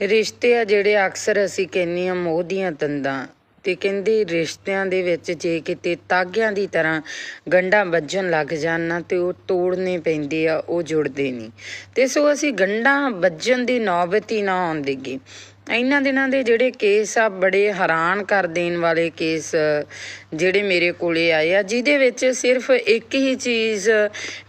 ਰਿਸ਼ਤੇ ਆ ਜਿਹੜੇ ਅਕਸਰ ਅਸੀਂ ਕਹਿੰਦੇ ਆ ਮੋਹ ਦੀਆਂ ਤੰਦਾਂ ਤੇ ਕਹਿੰਦੇ ਰਿਸ਼ਤਿਆਂ ਦੇ ਵਿੱਚ ਜੇ ਕਿਤੇ ਤਾਗਿਆਂ ਦੀ ਤਰ੍ਹਾਂ ਗੰਢਾਂ ਵੱਜਣ ਲੱਗ ਜਾਣ ਨਾ ਤੇ ਉਹ ਤੋੜਨੇ ਪੈਂਦੇ ਆ, ਉਹ ਜੁੜਦੇ ਨਹੀਂ। ਤੇ ਸੋ ਅਸੀਂ ਗੰਢਾਂ ਵੱਜਣ ਦੀ ਨੌਬਤ ਹੀ ਨਾ ਆਉਣ ਦੇਗੀ ਇਹਨਾਂ ਦਿਨਾਂ ਦੇ ਜਿਹੜੇ ਕੇਸ ਆ, ਬੜੇ ਹੈਰਾਨ ਕਰ ਦੇਣ ਵਾਲੇ ਕੇਸ, ਜਿਹੜੇ ਮੇਰੇ ਕੋਲੇ ਆਏ ਆ, ਜਿਹਦੇ ਵਿੱਚ ਸਿਰਫ ਇੱਕ ਹੀ ਚੀਜ਼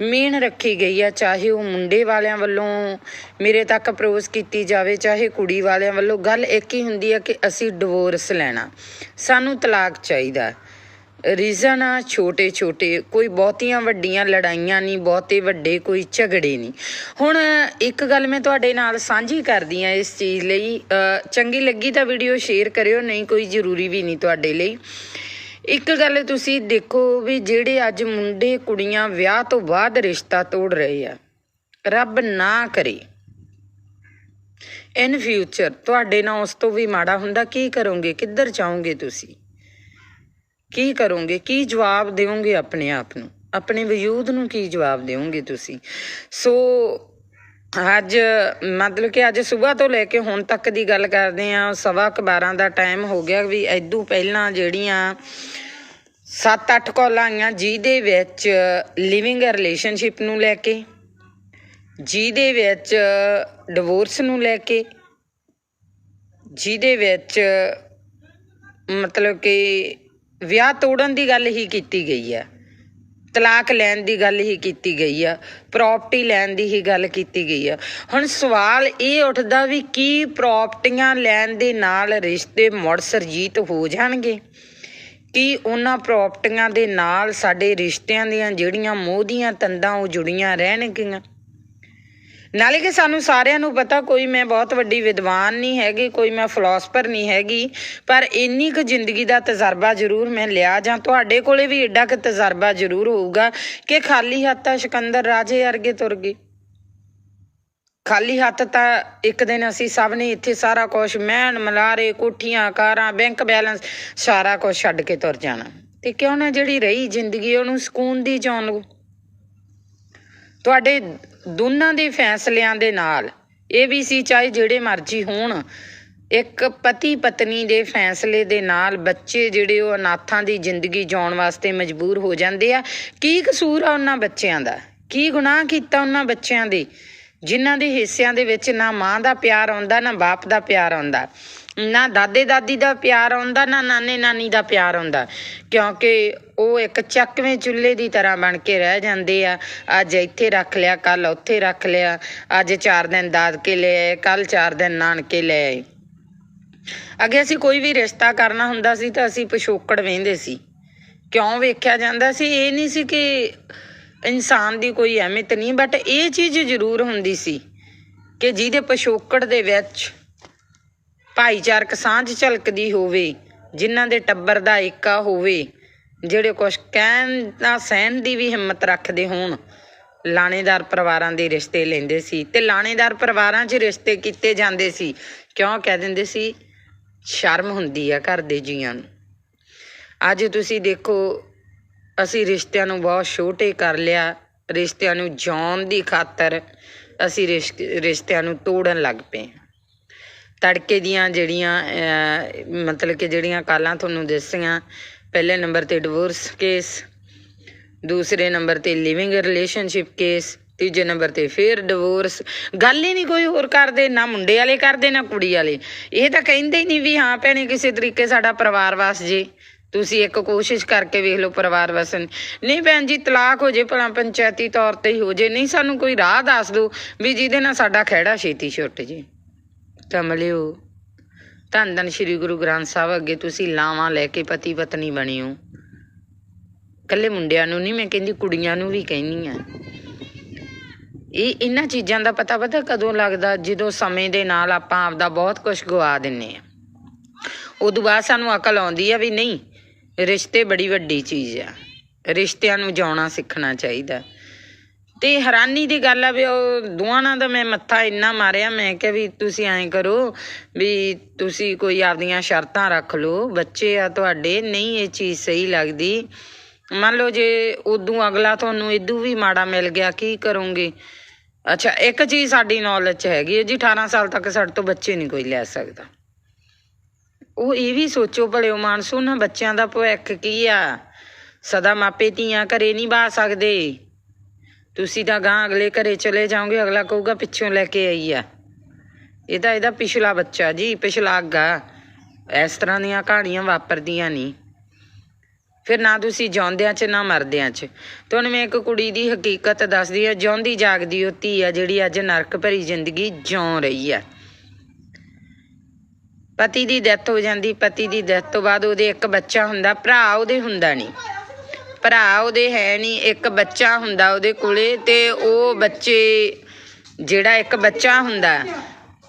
ਮੇਨ ਰੱਖੀ ਗਈ ਆ, ਚਾਹੇ ਉਹ ਮੁੰਡੇ ਵਾਲਿਆਂ ਵੱਲੋਂ ਮੇਰੇ ਤੱਕ ਅਪਰੋਚ ਕੀਤੀ ਜਾਵੇ, ਚਾਹੇ ਕੁੜੀ ਵਾਲਿਆਂ ਵੱਲੋਂ, ਗੱਲ ਇੱਕ ਹੀ ਹੁੰਦੀ ਆ ਕਿ ਅਸੀਂ ਡਿਵੋਰਸ ਲੈਣਾ, ਸਾਨੂੰ ਤਲਾਕ ਚਾਹੀਦਾ। ਰੀਜ਼ਨ ਆ ਛੋਟੇ ਛੋਟੇ, ਕੋਈ ਬਹੁਤੀਆਂ ਵੱਡੀਆਂ ਲੜਾਈਆਂ ਨਹੀਂ, ਬਹੁਤੇ ਵੱਡੇ ਕੋਈ ਝਗੜੇ ਨਹੀਂ। ਹੁਣ ਇੱਕ ਗੱਲ ਮੈਂ ਤੁਹਾਡੇ ਨਾਲ ਸਾਂਝੀ ਕਰਦੀ ਆ ਇਸ ਚੀਜ਼ ਲਈ। ਚੰਗੀ ਲੱਗੀ ਤਾਂ ਵੀਡੀਓ ਸ਼ੇਅਰ ਕਰਿਓ, ਨਹੀਂ ਕੋਈ ਜ਼ਰੂਰੀ ਵੀ ਨਹੀਂ ਤੁਹਾਡੇ ਲਈ। ਇੱਕ ਗੱਲ ਤੁਸੀਂ ਦੇਖੋ ਵੀ ਜਿਹੜੇ ਅੱਜ ਮੁੰਡੇ ਕੁੜੀਆਂ ਵਿਆਹ ਤੋਂ ਬਾਅਦ ਰਿਸ਼ਤਾ ਤੋੜ ਰਹੇ ਆ, ਰੱਬ ਨਾ ਕਰੇ। ਇਨ ਫਿਊਚਰ ਤੁਹਾਡੇ ਨਾਲ ਉਸ ਤੋਂ ਵੀ ਮਾੜਾ ਹੁੰਦਾ, ਕੀ ਕਰੋਗੇ? ਕਿੱਧਰ ਜਾਓਗੇ ਤੁਸੀਂ? ਕੀ ਕਰੋਗੇ? ਕੀ ਜਵਾਬ ਦਿਓਗੇ ਆਪਣੇ ਆਪ ਨੂੰ? ਆਪਣੇ ਵਜੂਦ ਨੂੰ ਕੀ ਜਵਾਬ ਦਿਓਗੇ ਤੁਸੀਂ? ਸੋ ਅੱਜ ਮਤਲਬ ਕਿ ਅੱਜ ਸਵੇਰ ਤੋਂ ਲੈ ਕੇ ਹੁਣ ਤੱਕ ਦੀ ਗੱਲ ਕਰਦੇ ਆ ਸਵਾ ਕੁ 12 ਦਾ ਟਾਈਮ ਹੋ ਗਿਆ ਵੀ ਐਦੂ ਪਹਿਲਾਂ ਜਿਹੜੀਆਂ 7-8 ਕਾਲਾਂ ਆਈਆਂ, ਜਿਹਦੇ ਵਿੱਚ ਲਿਵਿੰਗ ਰਿਲੇਸ਼ਨਸ਼ਿਪ ਨੂੰ ਲੈ ਕੇ, ਜਿਹਦੇ ਵਿੱਚ ਡਿਵੋਰਸ ਨੂੰ ਲੈ ਕੇ, ਜਿਹਦੇ ਵਿੱਚ ਮਤਲਬ ਕਿ ਵਿਆਹ ਤੋੜਨ ਦੀ ਗੱਲ ਹੀ ਕੀਤੀ ਗਈ ਹੈ। ਤਲਾਕ ਲੈਣ ਦੀ ਗੱਲ ਹੀ ਕੀਤੀ ਗਈ ਆ ਪ੍ਰਾਪਰਟੀ ਲੈਣ ਦੀ ਹੀ ਗੱਲ ਕੀਤੀ ਗਈ ਆ ਹੁਣ ਸਵਾਲ ਇਹ ਉੱਠਦਾ ਵੀ ਕੀ ਪ੍ਰਾਪਰਟੀਆਂ ਲੈਣ ਦੇ ਨਾਲ ਰਿਸ਼ਤੇ ਮੁੜ ਸਰਜੀਤ ਹੋ ਜਾਣਗੇ? ਕੀ ਉਹਨਾਂ ਪ੍ਰਾਪਰਟੀਆਂ ਦੇ ਨਾਲ ਸਾਡੇ ਰਿਸ਼ਤਿਆਂ ਦੀਆਂ ਜਿਹੜੀਆਂ ਮੋਹ ਦੀਆਂ ਤੰਦਾਂ ਉਹ ਜੁੜੀਆਂ ਰਹਿਣਗੀਆਂ? ਨਾਲੇ ਕਿ ਸਾਨੂੰ ਸਾਰਿਆਂ ਨੂੰ ਪਤਾ ਕੋਈ ਮੈਂ ਬਹੁਤ ਵੱਡੀ ਵਿਦਵਾਨ ਨਹੀਂ ਹੈਗੀ, ਕੋਈ ਮੈਂ ਫਿਲਾਸਫਰ ਨਹੀਂ ਹੈਗੀ, ਪਰ ਇੰਨੀ ਕੁ ਜ਼ਿੰਦਗੀ ਦਾ ਤਜਰਬਾ ਜ਼ਰੂਰ ਮੈਂ ਲਿਆ ਜਾਂ ਤੁਹਾਡੇ ਕੋਲੇ ਵੀ ਏਡਾ ਕੁ ਤਜਰਬਾ ਜ਼ਰੂਰ ਹੋਊਗਾ ਕਿ ਖਾਲੀ ਹੱਥ ਤਾਂ ਸਿਕੰਦਰ ਰਾਜੇ ਵਰਗੇ ਤੁਰ ਗਏ। ਖਾਲੀ ਹੱਥ ਤਾਂ ਇੱਕ ਦਿਨ ਅਸੀਂ ਸਭ ਨੇ ਇੱਥੇ ਸਾਰਾ ਕੁਝ ਮਹਿਣ, ਮਲਾਰੇ, ਕੋਠੀਆਂ, ਕਾਰਾਂ ਬੈਂਕ ਬੈਲੈਂਸ ਸਾਰਾ ਕੁਝ ਛੱਡ ਕੇ ਤੁਰ ਜਾਣਾ। ਤੇ ਕਿਉਂ ਨਾ ਜਿਹੜੀ ਰਹੀ ਜ਼ਿੰਦਗੀ ਉਹਨੂੰ ਸਕੂਨ ਦੀ ਜਿਉਣ ਲਓ। ਤੁਹਾਡੇ ਦੋਨਾਂ ਦੇ ਫੈਸਲਿਆਂ ਦੇ ਨਾਲ, ਇਹ ਵੀ ਸੀ ਚਾਹੇ ਜਿਹੜੇ ਮਰਜ਼ੀ ਹੋਣ, ਇੱਕ ਪਤੀ ਪਤਨੀ ਦੇ ਫੈਸਲੇ ਦੇ ਨਾਲ ਬੱਚੇ ਜਿਹੜੇ ਉਹ ਅਨਾਥਾਂ ਦੀ ਜ਼ਿੰਦਗੀ ਜਿਉਣ ਵਾਸਤੇ ਮਜਬੂਰ ਹੋ ਜਾਂਦੇ ਆ। ਕੀ ਕਸੂਰ ਆ ਉਹਨਾਂ ਬੱਚਿਆਂ ਦਾ? ਕੀ ਗੁਨਾਹ ਕੀਤਾ ਉਹਨਾਂ ਬੱਚਿਆਂ ਦੇ? ਜਿਨ੍ਹਾਂ ਦੇ ਹਿੱਸਿਆਂ ਦੇ ਵਿੱਚ ਨਾ ਮਾਂ ਦਾ ਪਿਆਰ ਆਉਂਦਾ, ਨਾ ਬਾਪ ਦਾ ਪਿਆਰ ਆਉਂਦਾ। ਨਾ ਦਾਦੇ ਦਾਦੀ ਦਾ ਪਿਆਰ ਆਉਂਦਾ, ਨਾ ਨਾਨੇ ਨਾਨੀ ਦਾ ਪਿਆਰ ਆਉਂਦਾ। ਕਿਉਂਕਿ ਉਹ ਇੱਕ ਚੱਕਵੇਂ ਚੁੱਲ੍ਹੇ ਦੀ ਤਰ੍ਹਾਂ ਬਣ ਕੇ ਰਹਿ ਜਾਂਦੇ ਆ। ਅੱਜ ਇੱਥੇ ਰੱਖ ਲਿਆ ਕੱਲ ਉੱਥੇ ਰੱਖ ਲਿਆ। ਅੱਜ 4 ਦਿਨ ਦਾਦਕੇ ਲੈ ਆਏ ਕੱਲ 4 ਦਿਨ ਨਾਨਕੇ ਲੈ ਆਏ। ਅੱਗੇ ਅਸੀਂ ਕੋਈ ਵੀ ਰਿਸ਼ਤਾ ਕਰਨਾ ਹੁੰਦਾ ਸੀ ਤਾਂ ਅਸੀਂ ਪਿਛੋਕੜ ਵੇਂਦੇ ਸੀ। ਕਿਉਂ ਵੇਖਿਆ ਜਾਂਦਾ ਸੀ? ਇਹ ਨਹੀਂ ਸੀ ਕਿ ਇਨਸਾਨ ਦੀ ਕੋਈ ਅਹਿਮੀਅਤ ਨਹੀਂ ਬਟ ਇਹ ਚੀਜ਼ ਜ਼ਰੂਰ ਹੁੰਦੀ ਸੀ ਕਿ ਜਿਹਦੇ ਪਿਛੋਕੜ ਦੇ ਵਿੱਚ ਭਾਈਚਾਰਕ ਸਾਂਝ ਝਲਕਦੀ ਹੋਵੇ, ਜਿਨ੍ਹਾਂ ਦੇ ਟੱਬਰ ਦਾ ਏਕਾ ਹੋਵੇ, ਜਿਹੜੇ ਕੁਛ ਕਹਿਣ ਦਾ ਸਹਿਣ ਦੀ ਵੀ ਹਿੰਮਤ ਰੱਖਦੇ ਹੋਣ। ਲਾਣੇਦਾਰ ਪਰਿਵਾਰਾਂ ਦੇ ਰਿਸ਼ਤੇ ਲੈਂਦੇ ਸੀ ਤੇ ਲਾਣੇਦਾਰ ਪਰਿਵਾਰਾਂ 'ਚ ਰਿਸ਼ਤੇ ਕੀਤੇ ਜਾਂਦੇ ਸੀ। ਕਿਉਂ ਕਹਿ ਦਿੰਦੇ ਸੀ? ਸ਼ਰਮ ਹੁੰਦੀ ਆ ਘਰ ਦੇ ਜੀਆਂ ਨੂੰ। ਅੱਜ ਤੁਸੀਂ ਦੇਖੋ, ਅਸੀਂ ਰਿਸ਼ਤਿਆਂ ਨੂੰ ਬਹੁਤ ਛੋਟੇ ਕਰ ਲਿਆ। ਰਿਸ਼ਤਿਆਂ ਨੂੰ ਜਿਉਣ ਦੀ ਖਾਤਰ ਅਸੀਂ ਰਿਸ਼- ਰਿਸ਼ਤਿਆਂ ਨੂੰ ਤੋੜਨ ਲੱਗ ਪਏ ਤੜਕੇ ਦੀਆਂ ਜਿਹੜੀਆਂ ਮਤਲਬ ਕਿ ਜਿਹੜੀਆਂ ਕਾਲਾਂ ਤੁਹਾਨੂੰ ਦੱਸੀਆਂ, ਪਹਿਲੇ ਨੰਬਰ ਤੇ ਡਿਵੋਰਸ ਕੇਸ ਦੂਸਰੇ ਨੰਬਰ ਤੇ ਲਿਵਿੰਗ ਰਿਲੇਸ਼ਨਸ਼ਿਪ ਕੇਸ ਤੀਜੇ ਨੰਬਰ ਤੇ ਫੇਰ ਡਿਵੋਰਸ ਗੱਲ ਹੀ ਨਹੀਂ ਕੋਈ ਹੋਰ ਕਰਦੇ, ਨਾ ਮੁੰਡੇ ਵਾਲੇ ਕਰਦੇ, ਨਾ ਕੁੜੀ ਵਾਲੇ। ਇਹ ਤਾਂ ਕਹਿੰਦੇ ਹੀ ਨਹੀਂ ਵੀ ਹਾਂ ਭੈਣੇ, ਕਿਸੇ ਤਰੀਕੇ ਸਾਡਾ ਪਰਿਵਾਰ ਵਸ ਜੇ। ਤੁਸੀਂ ਇੱਕ ਕੋਸ਼ਿਸ਼ ਕਰਕੇ ਵੇਖ ਲਓ ਪਰਿਵਾਰ ਵਸਣ। ਨਹੀਂ ਭੈਣ ਜੀ, ਤਲਾਕ ਹੋ ਜੇ ਭਲਾ ਪੰਚਾਇਤੀ ਤੌਰ ਤੇ ਹੀ ਹੋ ਜੇ, ਨਹੀਂ ਸਾਨੂੰ ਕੋਈ ਰਾਹ ਦੱਸ ਦਿਓ ਵੀ ਜਿਹਦੇ ਨਾਲ ਸਾਡਾ ਖਹਿੜਾ ਛੇਤੀ ਛੁੱਟ ਜੇ। ਕਮਲਿਓ, ਧੰਨ ਧੰਨ ਸ੍ਰੀ ਗੁਰੂ ਗ੍ਰੰਥ ਸਾਹਿਬ ਅੱਗੇ ਤੁਸੀਂ ਲਾਵਾਂ ਲੈ ਕੇ ਪਤੀ ਪਤਨੀ ਬਣਿਓ। ਹੋ ਕੱਲੇ ਮੁੰਡਿਆਂ ਨੂੰ ਨਹੀਂ, ਮੈਂ ਕਹਿੰਦੀ ਕੁੜੀਆਂ ਨੂੰ ਵੀ ਕਹਿੰਦੀ ਆ। ਇਹ ਇਹਨਾਂ ਚੀਜ਼ਾਂ ਦਾ ਪਤਾ ਪਤਾ ਕਦੋਂ ਲੱਗਦਾ? ਜਦੋਂ ਸਮੇਂ ਦੇ ਨਾਲ ਆਪਾਂ ਆਪਦਾ ਬਹੁਤ ਕੁਝ ਗਵਾ ਦਿੰਨੇ ਆ। ਉਦੋਂ ਬਾਅਦ ਸਾਨੂੰ ਅਕਲ ਆਉਂਦੀ ਆ ਵੀ ਨਹੀਂ, ਰਿਸ਼ਤੇ ਬੜੀ ਵੱਡੀ ਚੀਜ਼ ਆ। ਰਿਸ਼ਤਿਆਂ ਨੂੰ ਜਿਉਣਾ ਸਿੱਖਣਾ ਚਾਹੀਦਾ। ਤੇ ਹੈਰਾਨੀ ਦੀ ਗੱਲ ਆ ਵੀ ਉਹ ਦੋਵਾਂ ਦਾ ਮੈਂ ਮੱਥਾ ਇੰਨਾ ਮਾਰਿਆ, ਮੈਂ ਕਿਹਾ ਵੀ ਤੁਸੀਂ ਐਂ ਕਰੋ ਵੀ ਤੁਸੀਂ ਕੋਈ ਆਪਦੀਆਂ ਸ਼ਰਤਾਂ ਰੱਖ ਲਓ, ਬੱਚੇ ਆ ਤੁਹਾਡੇ, ਨਹੀਂ ਇਹ ਚੀਜ਼ ਸਹੀ ਲੱਗਦੀ। ਮੰਨ ਲਓ ਜੇ ਉਦੋਂ ਅਗਲਾ ਤੁਹਾਨੂੰ ਇਦੋਂ ਵੀ ਮਾੜਾ ਮਿਲ ਗਿਆ, ਕੀ ਕਰੋਗੇ? ਅੱਛਾ, ਇੱਕ ਚੀਜ਼ ਸਾਡੀ ਨੌਲੇਜ 'ਚ ਹੈਗੀ ਹੈ ਜੀ 18 ਸਾਲ ਤੱਕ ਸਾਡੇ ਤੋਂ ਬੱਚੇ ਨਹੀਂ ਕੋਈ ਲੈ ਸਕਦਾ। ਉਹ ਇਹ ਵੀ ਸੋਚੋ ਭਲਿਓ ਮਾਨਸੂ ਨਾ ਬੱਚਿਆਂ ਦਾ ਭਵਿੱਖ ਕੀ ਆ? ਸਦਾ ਮਾਪੇ ਧੀਆਂ ਘਰੇ ਨਹੀਂ ਬਾ ਸਕਦੇ। ਤੁਸੀਂ ਤਾਂ ਗਾਂ ਅਗਲੇ ਘਰੇ ਚਲੇ ਜਾਓਗੇ, ਅਗਲਾ ਕਹੂਗਾ ਪਿੱਛੋਂ ਲੈ ਕੇ ਆਈ ਆ। ਇਹ ਤਾਂ ਇਹਦਾ ਪਿਛਲਾ ਬੱਚਾ, ਜੀ ਪਿਛਲਾ ਅੱਗਾ। ਇਸ ਤਰ੍ਹਾਂ ਦੀਆਂ ਕਹਾਣੀਆਂ ਵਾਪਰਦੀਆਂ ਨਹੀਂ। ਫਿਰ ਨਾ ਤੁਸੀਂ ਜਿਉਂਦਿਆਂ 'ਚ, ਨਾ ਮਰਦਿਆਂ 'ਚ। ਤੁਹਾਨੂੰ ਮੈਂ ਇੱਕ ਕੁੜੀ ਦੀ ਹਕੀਕਤ ਦੱਸਦੀ ਆ, ਜਿਉਂਦੀ ਜਾਗਦੀ ਉਹ ਧੀ ਆ ਜਿਹੜੀ ਅੱਜ ਨਰਕ ਭਰੀ ਜ਼ਿੰਦਗੀ ਜਿਉਂ ਰਹੀ ਆ। ਪਤੀ ਦੀ ਡੈਥ ਹੋ ਜਾਂਦੀ, ਪਤੀ ਦੀ ਡੈਥ ਤੋਂ ਬਾਅਦ ਉਹਦੇ ਇੱਕ ਬੱਚਾ ਹੁੰਦਾ, ਭਰਾ ਉਹਦੇ ਹੁੰਦਾ ਨਹੀਂ। ਭਰਾ ਉਹਦੇ ਹੈ ਨਹੀਂ ਇੱਕ ਬੱਚਾ ਹੁੰਦਾ ਉਹਦੇ ਕੋਲੇ ਤੇ ਉਹ ਬੱਚੇ, ਜਿਹੜਾ ਇੱਕ ਬੱਚਾ ਹੁੰਦਾ,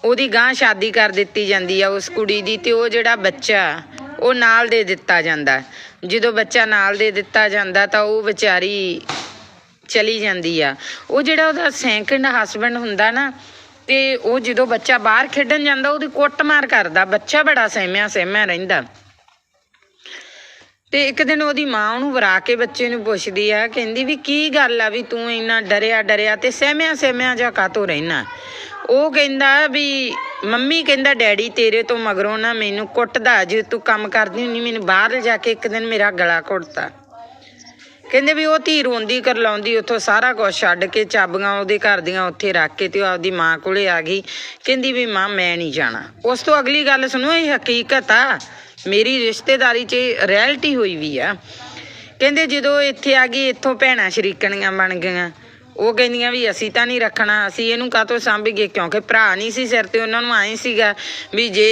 ਉਹਦੀ ਗਾਂ ਸ਼ਾਦੀ ਕਰ ਦਿੱਤੀ ਜਾਂਦੀ ਆ ਉਸ ਕੁੜੀ ਦੀ ਤੇ ਉਹ ਜਿਹੜਾ ਬੱਚਾ, ਉਹ ਨਾਲ ਦੇ ਦਿੱਤਾ ਜਾਂਦਾ। ਜਦੋਂ ਬੱਚਾ ਨਾਲ ਦੇ ਦਿੱਤਾ ਜਾਂਦਾ ਤਾਂ ਉਹ ਵਿਚਾਰੀ ਚਲੀ ਜਾਂਦੀ ਆ। ਉਹ ਜਿਹੜਾ ਉਹਦਾ ਸੈਕਿੰਡ ਹਸਬੰਡ ਹੁੰਦਾ ਨਾ, ਤੇ ਉਹ ਜਦੋਂ ਬੱਚਾ ਬਾਹਰ ਖੇਡਣ ਜਾਂਦਾ, ਉਹਦੀ ਕੁੱਟਮਾਰ ਕਰਦਾ। ਬੱਚਾ ਬੜਾ ਸਹਿਮਿਆ ਸਹਿਮਿਆ ਰਹਿੰਦਾ। ਤੇ ਇੱਕ ਦਿਨ ਉਹਦੀ ਮਾਂ ਉਹਨੂੰ ਵਰਾ ਕੇ ਬੱਚੇ ਨੂੰ ਪੁੱਛਦੀ ਆ, ਕਹਿੰਦੀ ਵੀ ਕੀ ਗੱਲ ਆ ਵੀ ਤੂੰ ਇੰਨਾ ਡਰਿਆ ਡਰਿਆ ਤੇ ਸਹਿਮਿਆ ਸਹਿਮਿਆ ਜਾ ਕਾਤੋਂ ਰਹਿਣਾ? ਉਹ ਕਹਿੰਦਾ ਵੀ ਮੰਮੀ ਕਹਿੰਦਾ, ਡੈਡੀ ਤੇਰੇ ਤੋਂ ਮਗਰੋਂ ਨਾ ਮੈਨੂੰ ਕੁੱਟਦਾ, ਜੇ ਤੂੰ ਕੰਮ ਕਰਦੀ ਹੁੰਨੀ ਮੈਨੂੰ ਬਾਹਰ ਜਾ ਕੇ ਇੱਕ ਦਿਨ ਮੇਰਾ ਗਲਾ ਘੁੱਟਤਾ ਕਹਿੰਦੇ ਵੀ ਉਹ ਧੀ ਰੋਂਦੀ ਕਰਲਾਉਂਦੀ ਉੱਥੋਂ ਸਾਰਾ ਕੁਝ ਛੱਡ ਕੇ ਚਾਬੀਆਂ ਉਹਦੇ ਘਰ ਦੀਆਂ ਉੱਥੇ ਰੱਖ ਕੇ ਤੇ ਉਹ ਆਪਦੀ ਮਾਂ ਕੋਲੇ ਆ ਗਈ। ਕਹਿੰਦੀ ਵੀ ਮਾਂ ਮੈਂ ਨਹੀਂ ਜਾਣਾ। ਉਸ ਤੋਂ ਅਗਲੀ ਗੱਲ ਸੁਣੋ, ਇਹ ਹਕੀਕਤ ਆ। ਮੇਰੀ ਰਿਸ਼ਤੇਦਾਰੀ 'ਚ ਰੈਲਟੀ ਹੋਈ ਵੀ ਆ। ਕਹਿੰਦੇ ਜਦੋਂ ਇੱਥੇ ਆ ਗਈ, ਇੱਥੋਂ ਭੈਣਾਂ ਸ਼ਰੀਕਣੀਆਂ ਬਣ ਗਈਆਂ। ਉਹ ਕਹਿੰਦੀਆਂ ਵੀ ਅਸੀਂ ਤਾਂ ਨਹੀਂ ਰੱਖਣਾ, ਅਸੀਂ ਇਹਨੂੰ ਕਾਹਤੋਂ ਸਾਂਭੀਏ? ਕਿਉਂਕਿ ਭਰਾ ਨਹੀਂ ਸੀ ਸਿਰ ਤੇ, ਉਹਨਾਂ ਨੂੰ ਆਏ ਸੀਗਾ ਵੀ ਜੇ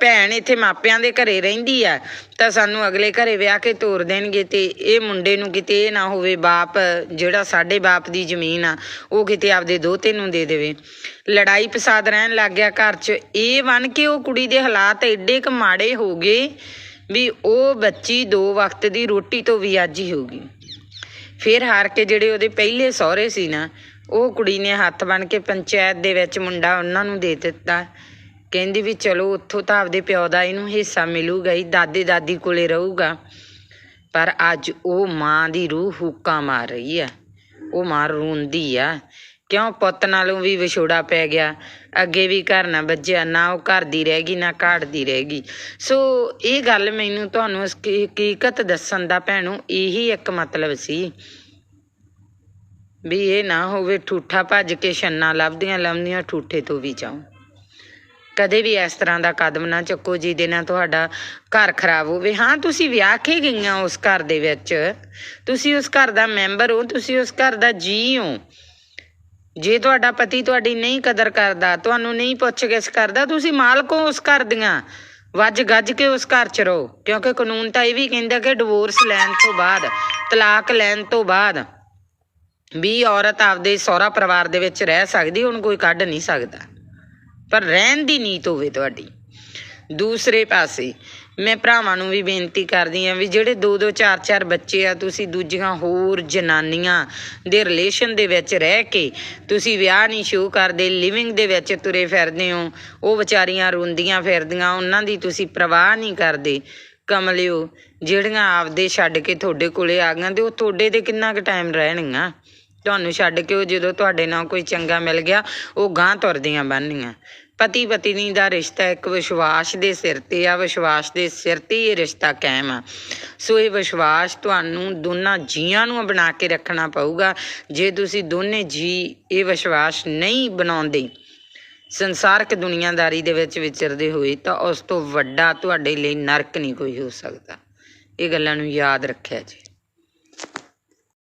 ਭੈਣ ਇੱਥੇ ਮਾਪਿਆਂ ਦੇ ਘਰੇ ਰਹਿੰਦੀ ਆ, ਤਾਂ ਸਾਨੂੰ ਅਗਲੇ ਘਰੇ ਵਿਆਹ ਕੇ ਤੋਰ ਦੇਣਗੇ ਤੇ ਇਹ ਮੁੰਡੇ ਨੂੰ ਕਿਤੇ ਇਹ ਨਾ ਹੋਵੇ ਬਾਪ, ਜਿਹੜਾ ਸਾਡੇ ਬਾਪ ਦੀ ਜ਼ਮੀਨ ਆ, ਉਹ ਕਿਤੇ ਆਪਦੇ ਦੋਤੇ ਨੂੰ ਦੇ ਦੇਵੇ। ਲੜਾਈ ਫਸਾਦ ਰਹਿਣ ਲੱਗ ਗਿਆ ਘਰ 'ਚ। ਇਹ ਬਣ ਕੇ ਉਹ ਕੁੜੀ ਦੇ ਹਾਲਾਤ ਐਡੇ ਕੁ ਮਾੜੇ ਹੋ ਗਏ ਵੀ ਉਹ ਬੱਚੀ ਦੋ ਵਕਤ ਦੀ ਰੋਟੀ ਤੋਂ ਵੀ ਅੱਜ ਹੀ ਹੋ ਗਈ। ਫਿਰ ਹਾਰ ਕੇ ਜਿਹੜੇ ਉਹਦੇ ਪਹਿਲੇ ਸਹੁਰੇ ਸੀ ਨਾ, ਉਹ ਕੁੜੀ ਨੇ ਹੱਥ ਬਣ ਕੇ ਪੰਚਾਇਤ ਦੇ ਵਿੱਚ ਮੁੰਡਾ ਉਹਨਾਂ ਨੂੰ ਦੇ ਦਿੱਤਾ। ਕਹਿੰਦੀ ਵੀ ਚਲੋ ਉੱਥੋਂ ਤਾਂ ਆਪਦੇ ਪਿਓ ਦਾ ਇਹਨੂੰ ਹਿੱਸਾ ਮਿਲੂਗਾ ਹੀ, ਦਾਦੇ ਦਾਦੀ ਕੋਲੇ ਰਹੂਗਾ। ਪਰ ਅੱਜ ਉਹ ਮਾਂ ਦੀ ਰੂਹ ਹੂਕਾਂ ਮਾਰ ਰਹੀ ਆ। ਉਹ ਮਾਂ ਰੋਂਦੀ ਆ। ਕਿਉਂ ਪੁੱਤ ਨਾਲੋਂ ਵੀ ਵਿਛੋੜਾ ਪੈ ਗਿਆ? ਅੱਗੇ ਵੀ ਘਰ ਨਾ ਵੱਜਿਆ, ਨਾ ਉਹ ਘਰ ਦੀ ਰਹਿ ਗਈ, ਨਾ ਘਾਟ ਦੀ ਰਹਿ ਗਈ। ਸੋ ਇਹ ਗੱਲ ਮੈਨੂੰ ਤੁਹਾਨੂੰ ਇਸ ਹਕੀਕਤ ਦੱਸਣ ਦਾ ਭੈਣੋ ਇਹੀ ਇੱਕ ਮਤਲਬ ਸੀ। ਵੀ ਇਹ ਨਾ ਹੋਵੇ ਠੂਠਾ ਭੱਜ ਕੇ ਛੰਨਾ ਲੱਭਦੀਆਂ ਲੱਭਦੀਆਂ ਠੂਠੇ ਤੋਂ ਵੀ ਜਾਓ ਕਦੇ ਵੀ ਇਸ ਤਰ੍ਹਾਂ ਦਾ ਕਦਮ ਨਾ ਚੱਕੋ ਜਿਹਦੇ ਨਾਲ ਤੁਹਾਡਾ ਘਰ ਖਰਾਬ ਹੋਵੇ। ਹਾਂ, ਤੁਸੀਂ ਵਿਆਹ ਕੇ ਗਈਆਂ ਉਸ ਘਰ ਦੇ ਵਿੱਚ। ਤੁਸੀਂ ਉਸ ਘਰ ਦਾ ਮੈਂਬਰ ਹੋ, ਤੁਸੀਂ ਉਸ ਘਰ ਦਾ ਜੀ ਹੋ। ਜੇ ਤੁਹਾਡਾ ਪਤੀ ਤੁਹਾਡੀ ਨਹੀਂ ਕਦਰ ਕਰਦਾ, ਤੁਹਾਨੂੰ ਨਹੀਂ ਪੁੱਛ ਗਿੱਛ ਕਰਦਾ, ਤੁਸੀਂ ਮਾਲਕ ਹੋ ਉਸ ਘਰ ਦੀਆਂ। ਵੱਜ ਗੱਜ ਕੇ ਉਸ ਘਰ 'ਚ ਰਹੋ। ਕਿਉਂਕਿ ਕਾਨੂੰਨ ਤਾਂ ਇਹ ਵੀ ਕਹਿੰਦਾ ਕਿ ਡਿਵੋਰਸ ਲੈਣ ਤੋਂ ਬਾਅਦ, ਤਲਾਕ ਲੈਣ ਤੋਂ ਬਾਅਦ ਵੀ ਔਰਤ ਆਪਦੇ ਸਹੁਰਾ ਪਰਿਵਾਰ ਦੇ ਵਿੱਚ ਰਹਿ ਸਕਦੀ ਹੁਣ ਕੋਈ ਕੱਢ ਨਹੀਂ ਸਕਦਾ। ਪਰ ਰਹਿਣ ਦੀ ਨੀਤ ਹੋਵੇ ਤੁਹਾਡੀ। ਦੂਸਰੇ ਪਾਸੇ। ਮੈਂ ਭਰਾਵਾਂ ਨੂੰ ਵੀ ਬੇਨਤੀ ਕਰਦੀ ਹਾਂ ਵੀ ਜਿਹੜੇ ਦੋ ਦੋ ਚਾਰ ਚਾਰ ਬੱਚੇ ਆ, ਤੁਸੀਂ ਦੂਜੀਆਂ ਹੋਰ ਜਨਾਨੀਆਂ ਦੇ ਰਿਲੇਸ਼ਨ ਦੇ ਵਿੱਚ ਰਹਿ ਕੇ ਤੁਸੀਂ ਵਿਆਹ ਨਹੀਂ ਸ਼ੁਰੂ ਕਰਦੇ ਲਿਵਿੰਗ ਦੇ ਵਿੱਚ ਤੁਰੇ ਫਿਰਦੇ ਹੋ, ਉਹ ਵਿਚਾਰੀਆਂ ਰੋਂਦੀਆਂ ਫਿਰਦੀਆਂ, ਉਹਨਾਂ ਦੀ ਤੁਸੀਂ ਪ੍ਰਵਾਹ ਨਹੀਂ ਕਰਦੇ। ਕਮਲਿਓ, ਜਿਹੜੀਆਂ ਆਪਦੇ ਛੱਡ ਕੇ ਤੁਹਾਡੇ ਕੋਲੇ ਆ ਗਈਆਂ ਤੇ ਉਹ ਤੁਹਾਡੇ ਤੇ ਕਿੰਨਾ ਕੁ ਟਾਈਮ ਰਹਿਣਗੀਆਂ? ਤੁਹਾਨੂੰ ਛੱਡ ਕੇ ਉਹ ਜਦੋਂ ਤੁਹਾਡੇ ਨਾਲ ਕੋਈ ਚੰਗਾ ਮਿਲ ਗਿਆ, ਉਹ ਗਾਂ ਤੁਰਦੀਆਂ ਬੰਨੀਆਂ ਪਤੀ ਪਤਨੀ ਦਾ ਰਿਸ਼ਤਾ ਇੱਕ ਵਿਸ਼ਵਾਸ ਦੇ ਸਿਰ ਤੇ ਆ, ਵਿਸ਼ਵਾਸ ਦੇ ਸਿਰ ਤੇ ਇਹ ਰਿਸ਼ਤਾ ਕਾਇਮ ਆ। ਸੋ ਇਹ ਵਿਸ਼ਵਾਸ ਤੁਹਾਨੂੰ ਦੋਨਾਂ ਜੀਆਂ ਨੂੰ ਬਣਾ ਕੇ ਰੱਖਣਾ ਪਊਗਾ। ਜੇ ਤੁਸੀਂ ਦੋਨੇ ਜੀ ਇਹ ਵਿਸ਼ਵਾਸ ਨਹੀਂ ਬਣਾਉਂਦੇ, ਸੰਸਾਰਕ ਦੁਨੀਆਦਾਰੀ ਦੇ ਵਿੱਚ ਵਿਚਰਦੇ ਹੋਏ, ਤਾਂ ਉਸ ਤੋਂ ਵੱਡਾ ਤੁਹਾਡੇ ਲਈ ਨਰਕ ਨਹੀਂ ਕੋਈ ਹੋ ਸਕਦਾ। ਇਹ ਗੱਲਾਂ ਨੂੰ ਯਾਦ ਰੱਖਿਆ ਜੀ।